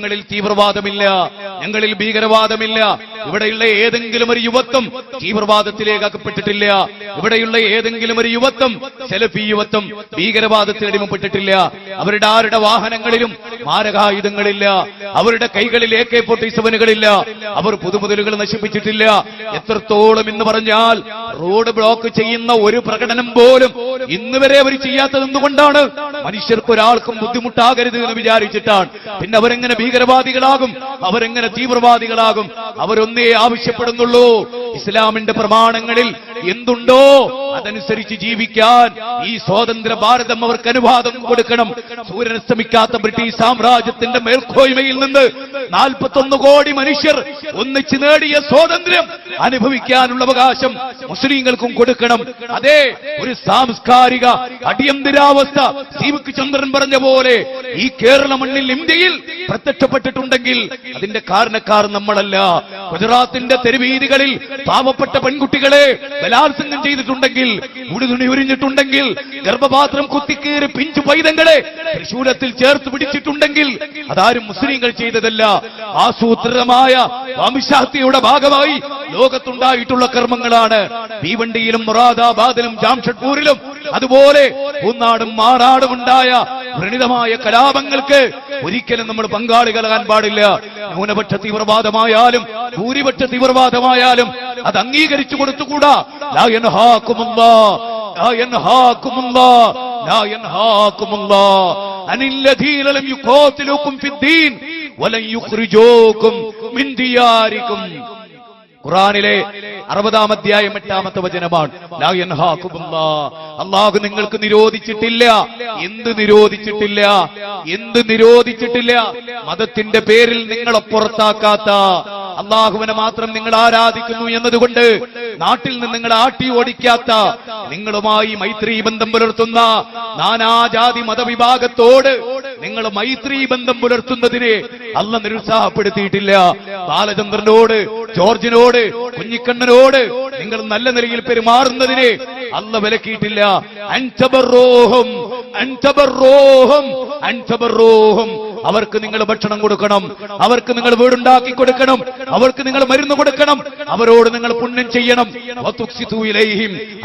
ഞങ്ങളിൽ തീവ്രവാദമില്ല. ഞങ്ങളിൽ ഭീകരവാദമില്ല. ഇവിടെയുള്ള ഏതെങ്കിലും ഒരു യുവത്വം തീവ്രവാദത്തിലേക്ക് അകപ്പെട്ടിട്ടില്ല ഇവിടെയുള്ള ഏതെങ്കിലും ഒരു യുവത്വം സെലഫി യുവത്വം ഭീകരവാദത്തിൽ അടിമപ്പെട്ടിട്ടില്ല. അവരുടെ ആരുടെ വാഹനങ്ങളിലും മാരകായുധങ്ങളില്ല. അവരുടെ കൈകളിൽ എ കെ ഫോർട്ടി സെവനുകളില്ല അവർ പുതുമുതലുകൾ നശിപ്പിച്ചിട്ടില്ല. എത്രത്തോളം എന്ന് പറഞ്ഞാൽ റോഡ് ബ്ലോക്ക് ചെയ്യുന്ന ഒരു പ്രകടനം പോലും ഇന്ന് വരെ അവർ ചെയ്യാത്തത് എന്തുകൊണ്ടാണ്? മനുഷ്യർക്ക് ഒരാൾക്കും ബുദ്ധിമുട്ടാകരുത് എന്ന് വിചാരിച്ചിട്ടാണ്. പിന്നെ അവരെങ്ങനെ ഭീകരവാദികളാകും? അവരെങ്ങനെ തീവ്രവാദികളാകും? അവരൊന്നേ ആവശ്യപ്പെടുന്നുള്ളൂ. ഇസ്ലാമിന്റെ പ്രമാണങ്ങളിൽ എന്തുണ്ടോ അതനുസരിച്ച് ജീവിക്കാൻ ഈ സ്വാതന്ത്ര്യ ഭാരതം അവർക്ക് അനുവാദം കൊടുക്കണം. സൂര്യനസ്തമിക്കാത്ത ബ്രിട്ടീഷ് സാമ്രാജ്യത്തിന്റെ മേൽക്കോയ്മയിൽ നിന്ന് നാൽപ്പത്തൊന്ന് കോടി മനുഷ്യർ ഒന്നിച്ചു നേടിയ സ്വാതന്ത്ര്യം അനുഭവിക്കാനുള്ള അവകാശം മുസ്ലിങ്ങൾക്കും കൊടുക്കണം. അതെ ഒരു സാംസ്കാരിക അടിയന്തരാവസ്ഥ സീവക്ക് ചന്ദ്രൻ പറഞ്ഞ പോലെ ഈ കേരള മണ്ണിൽ ഇന്ത്യയിൽ പ്രത്യക്ഷപ്പെട്ടിട്ടുണ്ടെങ്കിൽ അതിന്റെ കാരണക്കാർ നമ്മളല്ല. ഗുജറാത്തിന്റെ തെരുവീതികളിൽ പാവപ്പെട്ട പെൺകുട്ടികളെ ബലാത്സംഗം ചെയ്തിട്ടുണ്ടെങ്കിൽ ഉടുതുണി ഉരിഞ്ഞിട്ടുണ്ടെങ്കിൽ ഗർഭപാത്രം കുത്തിക്കേറി പിഞ്ചു പൈതങ്ങളെ തൃശൂലത്തിൽ ചേർത്ത് പിടിച്ചിട്ടുണ്ടെങ്കിൽ അതാരും മുസ്ലിങ്ങൾ ചെയ്തതല്ല. ആസൂത്രിതമായ വംശാഹത്യയുടെ ഭാഗമായി ലോകത്തുണ്ടായിട്ടുള്ള കർമ്മങ്ങളാണ്. തീവണ്ടിയിലും മൊറാദാബാദിലും ജാംഷഡ്പൂരിലും അതുപോലെ പൂന്നാടും മാറാടും ഉണ്ടായ വ്രണിതമായ കലാപങ്ങൾക്ക് ഒരിക്കലും നമ്മൾ പങ്കാളികളാകാൻ പാടില്ല. ന്യൂനപക്ഷ തീവ്രവാദമായാലും ഭൂരിപക്ഷ തീവ്രവാദമായാലും അത് അംഗീകരിച്ചു കൊടുത്തുകൂടാ? ഖുറാനിലെ അറുപതാം അധ്യായം എട്ടാമത്തെ വചനമാണ്. അള്ളാഹു നിങ്ങൾക്ക് നിരോധിച്ചിട്ടില്ല. എന്ത് നിരോധിച്ചിട്ടില്ല? എന്ത് നിരോധിച്ചിട്ടില്ല? മതത്തിന്റെ പേരിൽ നിങ്ങളെ പുറത്താക്കാത്ത അള്ളാഹുവിനെ മാത്രം നിങ്ങൾ ആരാധിക്കുന്നു എന്നതുകൊണ്ട് നാട്ടിൽ നിന്ന് നിങ്ങൾ ആട്ടി ഓടിക്കാത്ത നിങ്ങളുമായി മൈത്രി ബന്ധം പുലർത്തുന്ന നാനാജാതി മതവിഭാഗത്തോട് നിങ്ങൾ മൈത്രി ബന്ധം പുലർത്തുന്നതിനെ അല്ല നിരുത്സാഹപ്പെടുത്തിയിട്ടില്ല. ബാലചന്ദ്രനോട് ജോർജിനോട് കുഞ്ഞിക്കണ്ണനോട് നിങ്ങൾ നല്ല നിലയിൽ പെരുമാറുന്നതിനെ അല്ല വിലക്കിയിട്ടില്ല. അൻതബറോഹം അൻതബറോഹം അൻതബറോഹം അവർക്ക് നിങ്ങൾ ഭക്ഷണം കൊടുക്കണം. അവർക്ക് നിങ്ങൾ വീടുണ്ടാക്കി കൊടുക്കണം. അവർക്ക് നിങ്ങൾ മരുന്ന് കൊടുക്കണം. അവരോട് നിങ്ങൾ പുണ്യം ചെയ്യണം.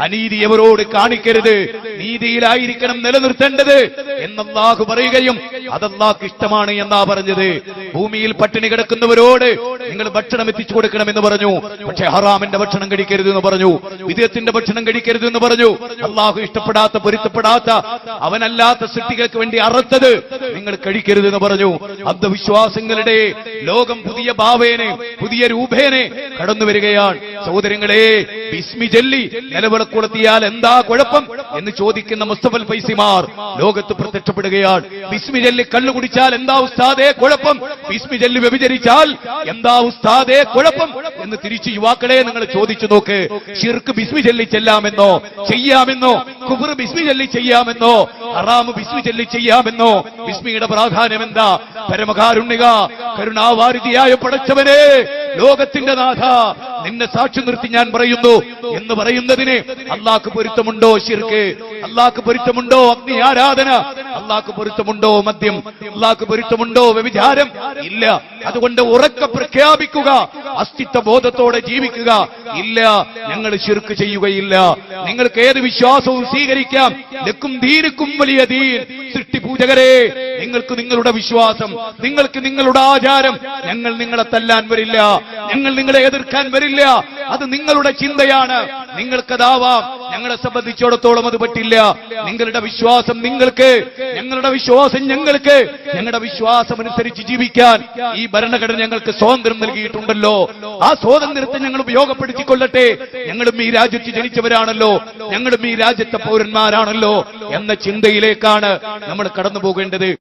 അനീതി അവരോട് കാണിക്കരുത്. നീതിയിലായിരിക്കണം നിലനിർത്തേണ്ടത് എന്നല്ലാഹു പറയുകയും അതല്ലാക്ക് ഇഷ്ടമാണ് എന്നാ പറഞ്ഞത്. ഭൂമിയിൽ പട്ടിണി കിടക്കുന്നവരോട് നിങ്ങൾ ഭക്ഷണം എത്തിച്ചു കൊടുക്കണം എന്ന് പറഞ്ഞു. പക്ഷേ ഹറാമിന്റെ ഭക്ഷണം കഴിക്കരുത് എന്ന് പറഞ്ഞു. വിദേഹത്തിന്റെ ഭക്ഷണം കഴിക്കരുത് എന്ന് പറഞ്ഞു. അള്ളാഹു ഇഷ്ടപ്പെടാത്ത പൊരുത്തപ്പെടാത്ത അവനല്ലാത്ത സൃഷ്ടികൾക്ക് വേണ്ടി അറുത്തത് നിങ്ങൾ കഴിക്കരുത് എന്ന് പറഞ്ഞു അന്ധവിശ്വാസങ്ങളുടെ ലോകം പുതിയ ഭാവേനെ പുതിയ രൂപേനെ കടന്നു വരികയാണ് സഹോദരങ്ങളെ ബിസ്മി ചൊല്ലി നിലവിളക്കുളത്തിയാൽ എന്താ കുഴപ്പം എന്ന് ചോദിക്കുന്ന മുസ്തഫൽ ഫൈസിമാർ ലോകത്ത് പ്രത്യക്ഷപ്പെടുകയാണ്. ബിസ്മി ചൊല്ലി കള്ളു കുടിച്ചാൽ എന്താ ഉസ്താദേ കുഴപ്പം? ബിസ്മി ചൊല്ലി വ്യഭിചരിച്ചാൽ എന്താ ഉസ്താദേ കുഴപ്പം? എന്ന് തിരിച്ചു യുവാക്കളെ നിങ്ങൾ ചോദിച്ചു നോക്ക്. ഷിർക്ക് ബിസ്മി ചൊല്ലി ചെല്ലാമെന്നോ? ചെയ്യാമെന്നോ? കുബർ ബിസ്മി ചൊല്ലി ചെയ്യാമെന്നോ? ഹറാമ് ബിസ്മി ചൊല്ലി ചെയ്യാമെന്നോ? ബിസ്മിയുടെ പ്രാധാന്യം എന്താ പരമകാരുണ്യക കരുണാവാരിതിയായ പടച്ചവനെ ലോകത്തിന്റെ നാഥ. നിന്നെ സാക്ഷി നിർത്തി ഞാൻ പറയുന്നു എന്ന് പറയുന്നതിന് അള്ളാഹ്ക്ക് പൊരുത്തമുണ്ടോ ശിർക്ക്? അള്ളാഹ്ക്ക് പൊരുത്തമുണ്ടോ അഗ്നി ആരാധന? അള്ളാഹ്ക്ക് പൊരുത്തമുണ്ടോ മദ്യം? അള്ളാഹ്ക്ക് പൊരുത്തമുണ്ടോ വ്യഭിചാരം? ഇല്ല. അതുകൊണ്ട് ഉറക്ക പ്രഖ്യാപിക്കുക. അസ്തിത്വ ബോധത്തോടെ ജീവിക്കുക. ഇല്ല. ഞങ്ങൾ ശിർക്ക് ചെയ്യുകയില്ല. നിങ്ങൾക്ക് ഏത് വിശ്വാസവും സ്വീകരിക്കാം. ലക്കും ദീനുക്കും വലിയ ദീൻ. സൃഷ്ടിപൂജകരെ നിങ്ങൾക്ക് നിങ്ങളുടെ വിശ്വാസം നിങ്ങൾക്ക് നിങ്ങളുടെ ആചാരം. ഞങ്ങൾ നിങ്ങളെ തല്ലാൻ വരില്ല. ഞങ്ങൾ നിങ്ങളെ എതിർക്കാൻ വരില്ല. അത് നിങ്ങളുടെ ചിന്തയാണ്. നിങ്ങൾക്കതാവാം. ഞങ്ങളെ സംബന്ധിച്ചിടത്തോളം അത് പറ്റില്ല. നിങ്ങളുടെ വിശ്വാസം നിങ്ങൾക്ക്. ഞങ്ങളുടെ വിശ്വാസം ഞങ്ങൾക്ക്. ഞങ്ങളുടെ വിശ്വാസം അനുസരിച്ച് ജീവിക്കാൻ ഈ ഭരണഘടന ഞങ്ങൾക്ക് സ്വാതന്ത്ര്യം നൽകിയിട്ടുണ്ടല്ലോ. ആ സ്വാതന്ത്ര്യത്തെ ഞങ്ങൾ ഉപയോഗപ്പെടുത്തിക്കൊള്ളട്ടെ. ഞങ്ങളും ഈ രാജ്യത്ത് ജനിച്ചവരാണല്ലോ. ഞങ്ങളും ഈ രാജ്യത്തെ പൗരന്മാരാണല്ലോ എന്ന ചിന്തയിലേക്കാണ് നമ്മൾ കടന്നു പോകേണ്ടത്